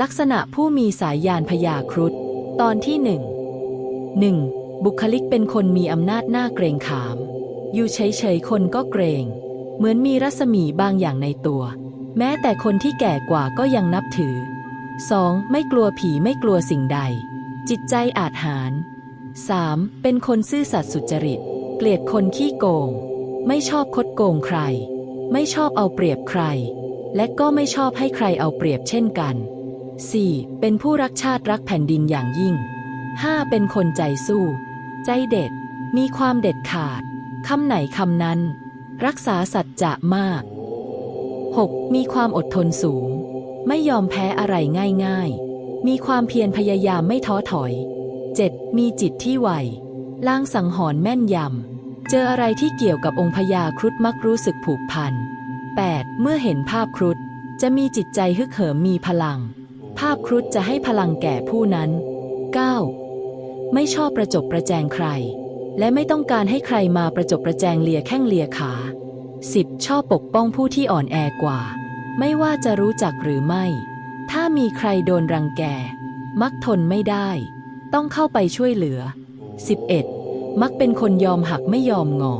ลักษณะผู้มีสายยานพยาครุฑตอนที่หนึ่งหนึ่งบุคลิกเป็นคนมีอำนาจหน้าเกรงขาม อยู่เฉยๆคนก็เกรง เหมือนมีรัศมีบางอย่างในตัว แม้แต่คนที่แก่กว่าก็ยังนับถือ 2. ไม่กลัวผีไม่กลัวสิ่งใด จิตใจอาจหาร 3. เป็นคนซื่อสัตย์สุจริต เกลียดคนขี้โกง ไม่ชอบคดโกงใคร ไม่ชอบเอาเปรียบใคร และก็ไม่ชอบให้ใครเอาเปรียบเช่นกัน 4. เป็นผู้รักชาติรักแผ่นดินอย่างยิ่ง 5. เป็นคนใจสู้ ใจเด็ด มีความเด็ดขาด คำไหนคำนั้น รักษาสัจจะมาก 6. มีความอดทนสูง ไม่ยอมแพ้อะไรง่ายๆ มีความเพียรพยายามไม่ท้อถอย 7. มีจิตที่ไวล่างสังหรณ์แม่นยำ เจออะไรที่เกี่ยวกับองค์พญาครุฑมักรู้สึกผูกพัน 8. เมื่อเห็นภาพครุฑจะมีจิตใจฮึกเหิมมีพลัง ภาพครุฑจะให้พลังแก่ผู้นั้น 9. ไม่ชอบประจบประแจงใคร และไม่ต้องการให้ใครมาประจบประแจงเลียแข้งเลียขา 10. ชอบปกป้องผู้ที่อ่อนแอกว่า ไม่ว่าจะรู้จักหรือไม่ ถ้ามีใครโดนรังแก มักทนไม่ได้ ต้องเข้าไปช่วยเหลือ 11. มักเป็นคนยอมหักไม่ยอมงอ